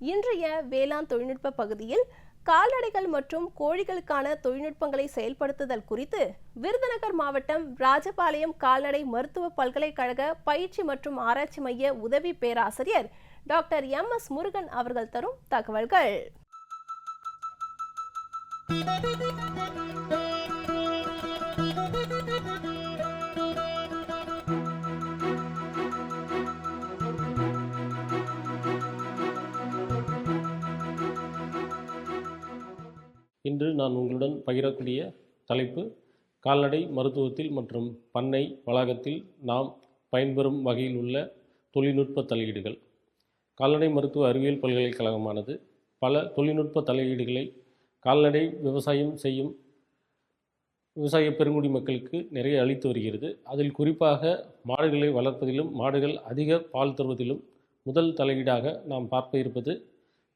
இன்றைய வேளாண் தொழில்நுட்ப பகுதியில் கால்நடைகள் மற்றும் கோழிகளுக்கான தொழில்நுட்பங்களை செயல்படுத்துதல் குறித்து விருதுநகர் மாவட்டம் ராஜபாளையம் கால்நடை மருத்துவ பல்கலைக்கழக பயிற்சி மற்றும் ஆராய்ச்சி மைய உதவி பேராசிரியர் டாக்டர் எம் எஸ் முருகன் அவர்கள் தரும் தகவல்கள். இன்று நான் உங்களுடன் பகிரக்கூடிய தலைப்பு கால்நடை மருத்துவத்தில் மற்றும் பண்ணை வளாகத்தில் நாம் பயன்பெறும் வகையில் உள்ள தொழில்நுட்ப தலையீடுகள். கால்நடை மருத்துவ அறிவியல் பல்கலைக்கழகமானது பல தொழில்நுட்ப தலையீடுகளை கால்நடை விவசாயம் செய்யும் விவசாய பெருங்குடி மக்களுக்கு நிறைய அளித்து வருகிறது. அதில் குறிப்பாக மாடுகளை வளர்ப்பதிலும் மாடுகள் அதிக பால் தருவதிலும் முதல் தலையீடாக நாம் பார்க்க இருப்பது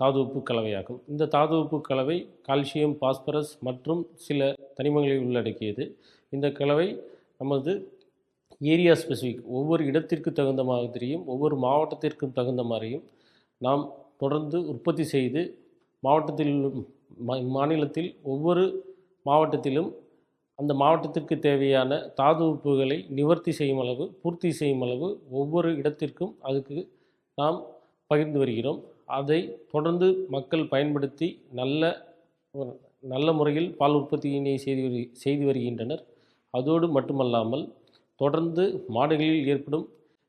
தாதுவுப்பு கலவையாகும். இந்த தாதுவுப்பு கலவை கால்சியம் பாஸ்பரஸ் மற்றும் சில தனிமங்களை உள்ளடக்கியது. இந்த கலவை நமது ஏரியா ஸ்பெசிஃபிக் ஒவ்வொரு இடத்திற்கு தகுந்த மாதிரியும் ஒவ்வொரு மாவட்டத்திற்கும் தகுந்த மாதிரியும் நாம் தொடர்ந்து உற்பத்தி செய்து மாவட்டத்தில் மா- மாநிலத்தில் ஒவ்வொரு மாவட்டத்திலும் அந்த மாவட்டத்திற்கு தேவையான தாது உப்புகளை நிவர்த்தி செய்யும் அளவு பூர்த்தி செய்யும் அளவு ஒவ்வொரு இடத்திற்கும் அதுக்கு நாம் பகிர்ந்து வருகிறோம். அதை தொடர்ந்து மக்கள் பயன்படுத்தி நல்ல நல்ல முறையில் பால் உற்பத்தியினை செய்து செய்து வருகின்றனர். அதோடு மட்டுமல்லாமல் தொடர்ந்து மாடுகளில் ஏற்படும்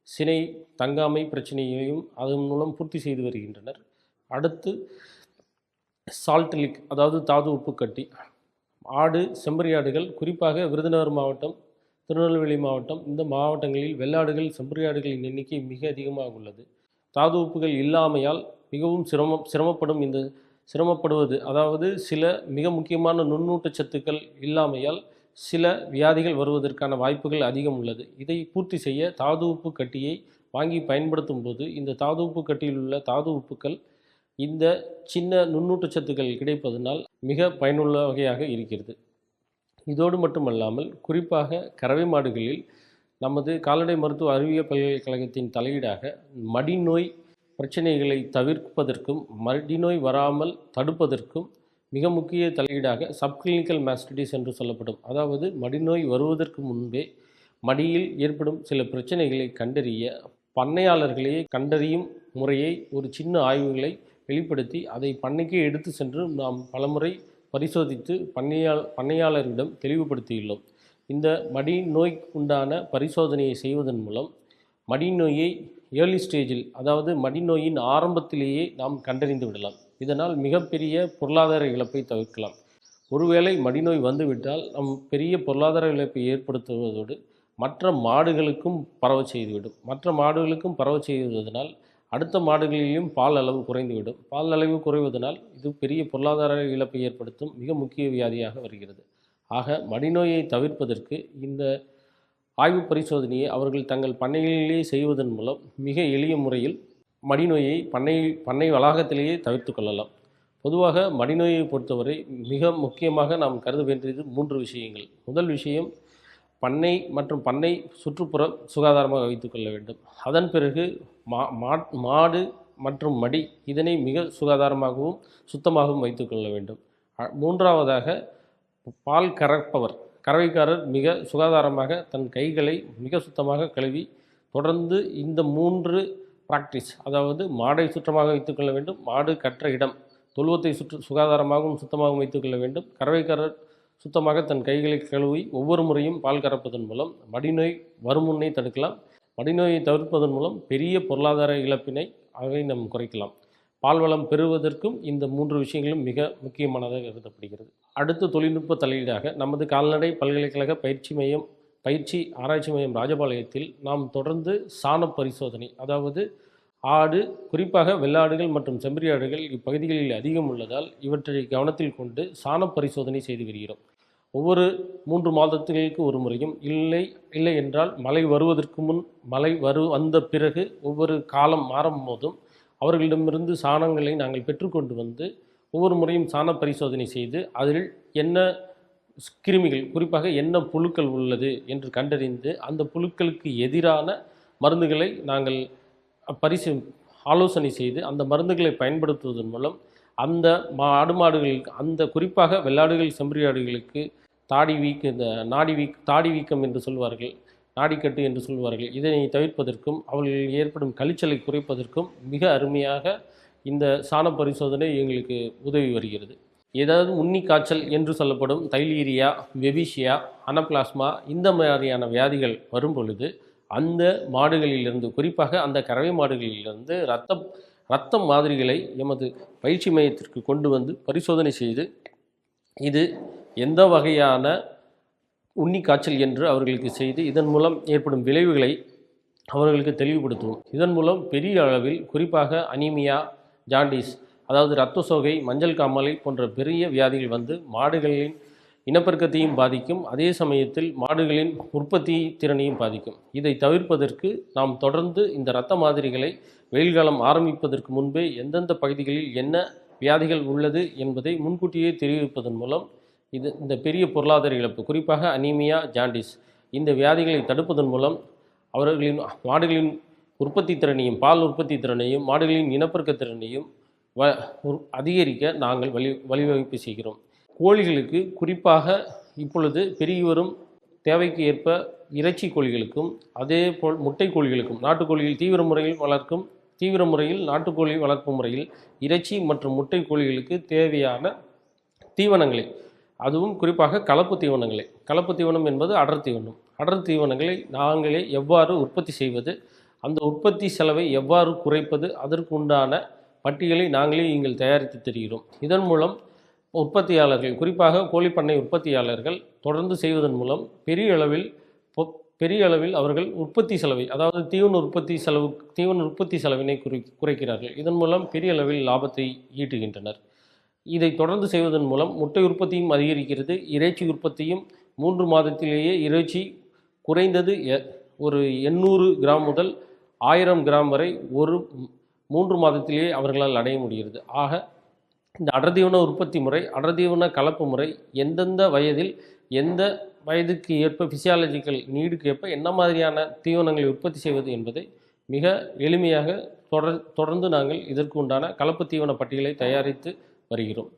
சினை தங்காமை பிரச்சனையையும் அதன் மூலம் பூர்த்தி செய்து வருகின்றனர். அடுத்து சால்ட் லிக் அதாவது தாது உப்பு கட்டி. ஆடு செம்பறியாடுகள் குறிப்பாக விருதுநகர் மாவட்டம் திருநெல்வேலி மாவட்டம் இந்த மாவட்டங்களில் வெள்ளாடுகள் செம்பறியாடுகளின் எண்ணிக்கை மிக அதிகமாக உள்ளது. தாது உப்புகள் இல்லாமையால் மிகவும் சிரமம் சிரமப்படும் இந்த சிரமப்படுவது. அதாவது சில மிக முக்கியமான நுண்ணூட்டச்சத்துக்கள் இல்லாமையால் சில வியாதிகள் வருவதற்கான வாய்ப்புகள் அதிகம் உள்ளது. இதை பூர்த்தி செய்ய தாது உப்பு கட்டியை வாங்கி பயன்படுத்தும் போது இந்த தாது உப்பு கட்டியில் உள்ள தாது உப்புக்கள் இந்த சின்ன நுண்ணூட்டச்சத்துக்கள் கிடைப்பதனால் மிக பயனுள்ள வகையாக இருக்கிறது. இதோடு மட்டுமல்லாமல் குறிப்பாக கறவை மாடுகளில் நமது கால்நடை மருத்துவ அறிவியல் பல்கலைக்கழகத்தின் தலையீடாக மடிநோய் பிரச்சனைகளை தவிர்ப்பதற்கும் மடிநோய் வராமல் தடுப்பதற்கும் மிக முக்கிய தலையீடாக சப்கிளினிக்கல் மாஸ்டிடிஸ் என்று சொல்லப்படும். அதாவது மடிநோய் வருவதற்கு முன்பே மடியில் ஏற்படும் சில பிரச்சனைகளை கண்டறிய பண்ணையாளர்களையே கண்டறியும் முறையை ஒரு சின்ன ஆய்வுகளை வெளிப்படுத்தி அதை பண்ணைக்கே எடுத்து சென்று நாம் பலமுறை பரிசோதித்து பண்ணையாள் பண்ணையாளரிடம் தெளிவுபடுத்தியுள்ளோம். இந்த மடி நோய்க்குண்டான பரிசோதனையை செய்வதன் மூலம் மடிநோயை ஏர்லி ஸ்டேஜில் அதாவது மடிநோயின் ஆரம்பத்திலேயே நாம் கண்டறிந்து விடலாம். இதனால் மிகப்பெரிய பொருளாதார இழப்பை தவிர்க்கலாம். ஒருவேளை மடிநோய் வந்துவிட்டால் நம் பெரிய பொருளாதார இழப்பை ஏற்படுத்துவதோடு மற்ற மாடுகளுக்கும் பரவ செய்துவிடும். மற்ற மாடுகளுக்கும் பரவ செய்வதனால் அடுத்த மாடுகளிலும் பால் அளவு குறைந்துவிடும். பால் அளவு குறைவதனால் இது பெரிய பொருளாதார இழப்பை ஏற்படுத்தும் மிக முக்கிய வியாதியாக வருகிறது. ஆக மடிநோயை தவிர்ப்பதற்கு இந்த ஆய்வு பரிசோதனையை அவர்கள் தங்கள் பண்ணைகளிலேயே செய்வதன் மூலம் மிக எளிய முறையில் மடிநோயை பண்ணை பண்ணை வளாகத்திலேயே தவிர்த்து கொள்ளலாம். பொதுவாக மடிநோயை பொறுத்தவரை மிக முக்கியமாக நாம் கருத வேண்டியது மூன்று விஷயங்கள். முதல் விஷயம் பண்ணை மற்றும் பண்ணை சுற்றுப்புறம் சுகாதாரமாக வைத்துக்கொள்ள வேண்டும். அதன் பிறகு மா மாடு மற்றும் மடி இதனை மிக சுகாதாரமாகவும் சுத்தமாகவும் வைத்துக்கொள்ள வேண்டும். மூன்றாவதாக பால் கறப்பவர். கறவைக்காரர் மிக சுகாதாரமாக தன் கைகளை மிக சுத்தமாக கழுவி தொடர்ந்து இந்த மூன்று ப்ராக்டிஸ் அதாவது மாடை சுற்றமாக வைத்துக்கொள்ள வேண்டும் மாடு கற்ற இடம் தொழுவத்தை சுற்று சுகாதாரமாகவும் சுத்தமாகவும் வைத்துக்கொள்ள வேண்டும். கறவைக்காரர் சுத்தமாக தன் கைகளை கழுவி ஒவ்வொரு முறையும் பால் கறப்பதன் மூலம் மடிநோய் வருமுன்னை தடுக்கலாம். மடிநோயை தவிர்ப்பதன் மூலம் பெரிய பொருளாதார இழப்பினை அவை நாம் குறைக்கலாம். பால் வளம் பெறுவதற்கும் இந்த மூன்று விஷயங்களும் மிக முக்கியமானதாக கருதப்படுகிறது. அடுத்த தொழில்நுட்ப தலையீடாக நமது கால்நடை பல்கலைக்கழக பயிற்சி மையம் பயிற்சி ஆராய்ச்சி மையம் ராஜபாளையத்தில் நாம் தொடர்ந்து சாண பரிசோதனை அதாவது ஆடு குறிப்பாக வெள்ளாடுகள் மற்றும் செம்பறியாடுகள் இப்பகுதிகளில் அதிகம் உள்ளதால் இவற்றை கவனத்தில் கொண்டு சாண பரிசோதனை செய்து வருகிறோம். ஒவ்வொரு மூன்று மாதத்துகளுக்கு ஒரு முறையும் இல்லை இல்லை என்றால் மழை வருவதற்கு முன் மழை வரு வந்த பிறகு ஒவ்வொரு காலம் மாறும் போதும் அவர்களிடமிருந்து சாணங்களை நாங்கள் பெற்றுக்கொண்டு வந்து ஒவ்வொரு முறையும் சாண பரிசோதனை செய்து அதில் என்ன கிருமிகள் குறிப்பாக என்ன புழுக்கள் உள்ளது என்று கண்டறிந்து அந்த புழுக்களுக்கு எதிரான மருந்துகளை நாங்கள் பரிசு ஆலோசனை செய்து அந்த மருந்துகளை பயன்படுத்துவதன் மூலம் அந்த மாடு மாடுகளுக்கு அந்த குறிப்பாக வெள்ளாடுகள் செம்பரியாடுகளுக்கு தாடி வீக்க இந்த நாடி வீக் தாடி வீக்கம் என்று சொல்வார்கள் நாடிக்கட்டு என்று சொல்வார்கள். இதனை தவிர்ப்பதற்கும் அவர்கள் ஏற்படும் கழிச்சலை குறைப்பதற்கும் மிக அருமையாக இந்த சாண பரிசோதனை எங்களுக்கு உதவி வருகிறது. ஏதாவது உண்ணி காய்ச்சல் என்று சொல்லப்படும் தைலீரியா வெபிஷியா அனப்ளாஸ்மா இந்த மாதிரியான வியாதிகள் வரும் பொழுது அந்த மாடுகளிலிருந்து குறிப்பாக அந்த கறவை மாடுகளிலிருந்து ரத்தம் ரத்தம் மாதிரிகளை எமது பயிற்சி மையத்திற்கு கொண்டு வந்து பரிசோதனை செய்து இது எந்த வகையான உண்ணி காய்ச்சல் என்று அவர்களுக்கு செய்து இதன் மூலம் ஏற்படும் விளைவுகளை அவர்களுக்கு தெளிவுபடுத்துவோம். இதன் மூலம் பெரிய அளவில் குறிப்பாக அனீமியா ஜாண்டிஸ் அதாவது இரத்த சோகை மஞ்சள் காமாலை போன்ற பெரிய வியாதிகள் வந்து மாடுகளின் இனப்பெருக்கத்தையும் பாதிக்கும். அதே சமயத்தில் மாடுகளின் உற்பத்தி திறனையும் பாதிக்கும். இதை தவிர்ப்பதற்கு நாம் தொடர்ந்து இந்த இரத்த மாதிரிகளை வெயில் காலம் ஆரம்பிப்பதற்கு முன்பே எந்தெந்த பகுதிகளில் என்ன வியாதிகள் உள்ளது என்பதை முன்கூட்டியே தெரிவிப்பதன் மூலம் இது இந்த பெரிய பொருளாதார இழப்பு குறிப்பாக அனீமியா ஜாண்டிஸ் இந்த வியாதிகளை தடுப்பதன் மூலம் அவர்களின் மாடுகளின் உற்பத்தி திறனையும் பால் உற்பத்தி திறனையும் மாடுகளின் இனப்பெருக்க திறனையும் வ அதிகரிக்க நாங்கள் வழி வழிவகுப்பு செய்கிறோம். கோழிகளுக்கு குறிப்பாக இப்பொழுது பெருகி வரும் தேவைக்கு ஏற்ப இறைச்சி கோழிகளுக்கும் அதே போல் முட்டை கோழிகளுக்கும் நாட்டுக்கோழிகள் தீவிர முறையில் வளர்க்கும் தீவிர முறையில் நாட்டுக்கோழி வளர்ப்பு முறையில் இறைச்சி மற்றும் முட்டை கோழிகளுக்கு தேவையான தீவனங்களை அதுவும் குறிப்பாக கலப்பு தீவனங்களை கலப்பு தீவனம் என்பது அடர் தீவனம். அடர் தீவனங்களை நாங்களே எவ்வாறு உற்பத்தி செய்வது அந்த உற்பத்தி செலவை எவ்வாறு குறைப்பது? அதற்கு உண்டான பட்டியலை நாங்களே நீங்கள் தயாரித்து தருகிறோம். இதன் மூலம் உற்பத்தியாளர்கள் குறிப்பாக கோழிப்பண்ணை உற்பத்தியாளர்கள் தொடர்ந்து செய்வதன் மூலம் பெரிய அளவில் பொ- பெரிய அளவில் அவர்கள் உற்பத்தி செலவை அதாவது தீவன உற்பத்தி செலவு தீவன உற்பத்தி செலவினை குறை குறைக்கிறார்கள். இதன் மூலம் பெரிய அளவில் லாபத்தை ஈட்டுகின்றனர். இதை தொடர்ந்து செய்வதன் மூலம் முட்டை உற்பத்தியும் அதிகரிக்கிறது. இறைச்சி உற்பத்தியும் மூன்று மாதத்திலேயே இறைச்சி குறைந்தது எ- ஒரு எண்ணூறு கிராம் முதல் ஆயிரம் கிராம் வரை ஒரு மூன்று மாதத்திலேயே அவர்களால் அடைய முடிகிறது. ஆக இந்த அடர்தீவன உற்பத்தி முறை அடர்தீவன கலப்பு முறை எந்தெந்த வயதில் எந்த வயதுக்கு ஏற்ப ஃபிசியாலஜிக்கல் நீடுக்கு ஏற்ப என்ன மாதிரியான தீவனங்களை உற்பத்தி செய்வது என்பதை மிக எளிமையாக தொடர் தொடர்ந்து நாங்கள் இதற்கு உண்டான கலப்பு தீவன பட்டியலை தயாரித்து வருகிறோம்.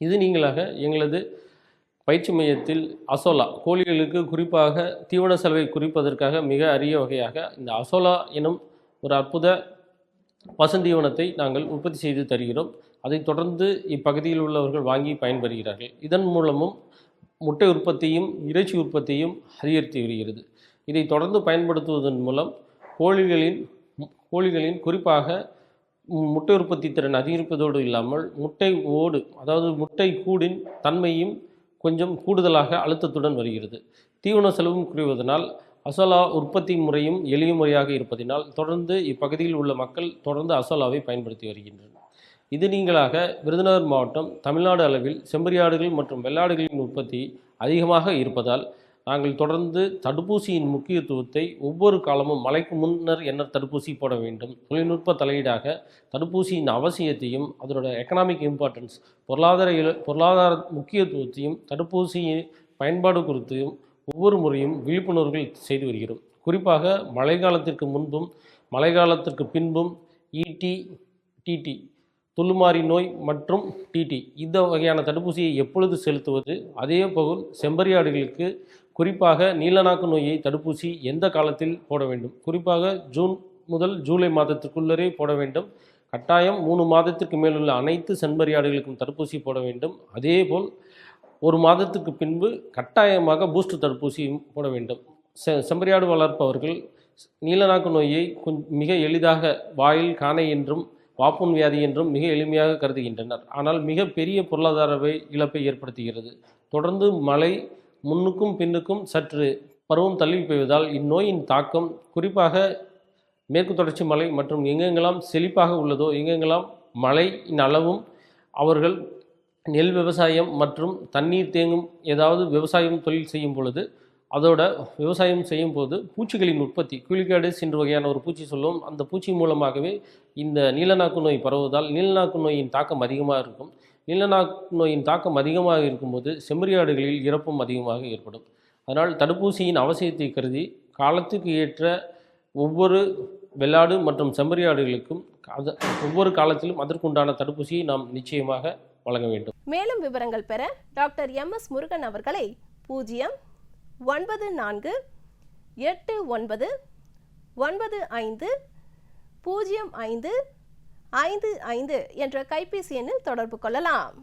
இது நீங்களாக எங்களது பயிற்சி மையத்தில் அசோலா கோழிகளுக்கு குறிப்பாக தீவன செலவை குறிப்பதற்காக மிக அரிய வகையாக இந்த அசோலா எனும் ஒரு அற்புத பசுந்தீவனத்தை நாங்கள் உற்பத்தி செய்து தருகிறோம். அதைத் தொடர்ந்து இப்பகுதியில் உள்ளவர்கள் வாங்கி பயன்பெறுகிறார்கள். இதன் மூலமும் முட்டை உற்பத்தியும் இறைச்சி உற்பத்தியும் அதிகரித்து வருகிறது. இதை தொடர்ந்து பயன்படுத்துவதன் மூலம் கோழிகளின் கோழிகளின் குறிப்பாக முட்டை உற்பத்தி திறன் அதிகரிப்பதோடு இல்லாமல் முட்டை ஓடு அதாவது முட்டை கூடின் தன்மையும் கொஞ்சம் கூடுதலாக அழுத்தத்துடன் வருகிறது. தீவன செலவும் குறைவதனால் அசோலா உற்பத்தி முறையும் எளிய முறையாக இருப்பதினால் தொடர்ந்து இப்பகுதியில் உள்ள மக்கள் தொடர்ந்து அசோலாவை பயன்படுத்தி வருகின்றனர். இது நீங்களாக விருதுநகர் மாவட்டம் தமிழ்நாடு அளவில் செம்பரியாடுகள் மற்றும் வெள்ளாடுகளின் உற்பத்தி அதிகமாக இருப்பதால் நாங்கள் தொடர்ந்து தடுப்பூசியின் முக்கியத்துவத்தை ஒவ்வொரு காலமும் மழைக்கு முன்னர் என்ன தடுப்பூசி போட வேண்டும். தொழில்நுட்ப தலையீடாக தடுப்பூசியின் அவசியத்தையும் அதனோட எக்கனாமிக் இம்பார்ட்டன்ஸ் பொருளாதார பொருளாதார முக்கியத்துவத்தையும் தடுப்பூசியின் பயன்பாடு குறித்தும் ஒவ்வொரு முறையும் விழிப்புணர்வுகள் செய்து வருகிறோம். குறிப்பாக மழைக்காலத்திற்கு முன்பும் மழைக்காலத்திற்கு பின்பும் ஈடி டிடி துள்ளுமாறி நோய் மற்றும் டிடி இந்த வகையான தடுப்பூசியை எப்பொழுது செலுத்துவது? அதே போல் செம்பரியாடுகளுக்கு குறிப்பாக நீலநாக்கு நோயை தடுப்பூசி எந்த காலத்தில் போட வேண்டும்? குறிப்பாக ஜூன் முதல் ஜூலை மாதத்திற்குள்ளரே போட வேண்டும். கட்டாயம் மூணு மாதத்திற்கு மேலுள்ள அனைத்து செம்பரியாடுகளுக்கும் தடுப்பூசி போட வேண்டும். அதேபோல் ஒரு மாதத்துக்கு பின்பு கட்டாயமாக பூஸ்டர் தடுப்பூசியும் போட வேண்டும். செ செம்பரியாடு வளர்ப்பவர்கள் நீலநாக்கு நோயை மிக எளிதாக வாயில் காணை என்றும் வாப்புண் வியாதி என்றும் மிக எளிமையாக கருதுகின்றனர். ஆனால் மிக பெரிய பொருளாதார இழப்பை ஏற்படுத்துகிறது. தொடர்ந்து மழை முன்னுக்கும் பின்னுக்கும் சற்று பருவம் தள்ளி பெய்வதால் இந்நோயின் தாக்கம் குறிப்பாக மேற்கு தொடர்ச்சி மலை மற்றும் எங்கெங்கெல்லாம் செழிப்பாக உள்ளதோ எங்கெங்கெல்லாம் மழையின் அளவும் அவர்கள் நெல் விவசாயம் மற்றும் தண்ணீர் தேங்கும் ஏதாவது விவசாயம் தொழில் செய்யும் பொழுது அதோட விவசாயம் செய்யும் போது பூச்சிகளின் உற்பத்தி குளிக்காடுஸ் என்ற வகையான ஒரு பூச்சி சொல்லுவோம் அந்த பூச்சி மூலமாகவே இந்த நீலநாக்கு நோய் பரவுவதால் நீலநாக்கு நோயின் தாக்கம் அதிகமாக இருக்கும். நீலநாக் நோயின் தாக்கம் அதிகமாக இருக்கும்போது செம்மறியாடுகளில் இறப்பும் அதிகமாக ஏற்படும். அதனால் தடுப்பூசியின் அவசியத்தை கருதி காலத்துக்கு ஏற்ற ஒவ்வொரு வெள்ளாடு மற்றும் செம்மறியாடுகளுக்கும் அது ஒவ்வொரு காலத்திலும் அதற்குண்டான தடுப்பூசியை நாம் நிச்சயமாக வழங்க வேண்டும். மேலும் விவரங்கள் பெற டாக்டர் எம் எஸ் முருகன் அவர்களை பூஜ்ஜியம் ஒன்பது நான்கு எட்டு ஒன்பது ஒன்பது ஐந்து பூஜ்ஜியம் ஐந்து ஐந்து ஐந்து என்ற கைபேசி எண்ணில் தொடர்பு கொள்ளலாம்.